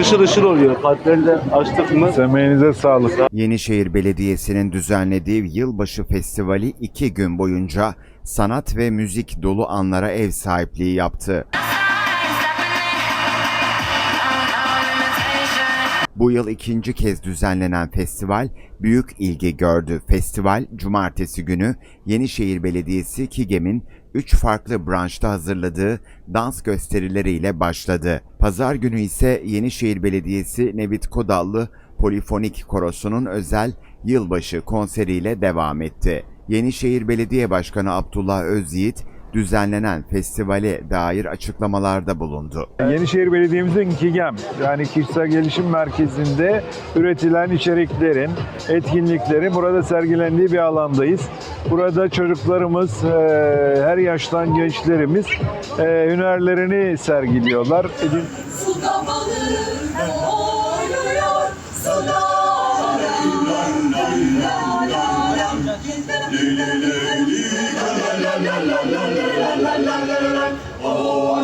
içi ışıl ışıl oluyor. Kalpleri de açtık mı? Emeğinize sağlık. Yenişehir Belediyesi'nin düzenlediği Yılbaşı Festivali iki gün boyunca sanat ve müzik dolu anlara ev sahipliği yaptı. Bu yıl ikinci kez düzenlenen festival büyük ilgi gördü. Festival cumartesi günü Yenişehir Belediyesi KİGEM'in 3 farklı branşta hazırladığı dans gösterileriyle başladı. Pazar günü ise Yenişehir Belediyesi Nevit Kodallı Polifonik Korosu'nun özel yılbaşı konseriyle devam etti. Yenişehir Belediye Başkanı Abdullah Özyiğit düzenlenen festivale dair açıklamalarda bulundu. Yenişehir Belediye'mizin KİGEM yani Kişisel Gelişim Merkezi'nde üretilen içeriklerin, etkinliklerin burada sergilendiği bir alandayız. Burada çocuklarımız, e, her yaştan gençlerimiz e, hünerlerini sergiliyorlar. Edin- Suda balık oynuyor suda. la la la la la la la la. Oh.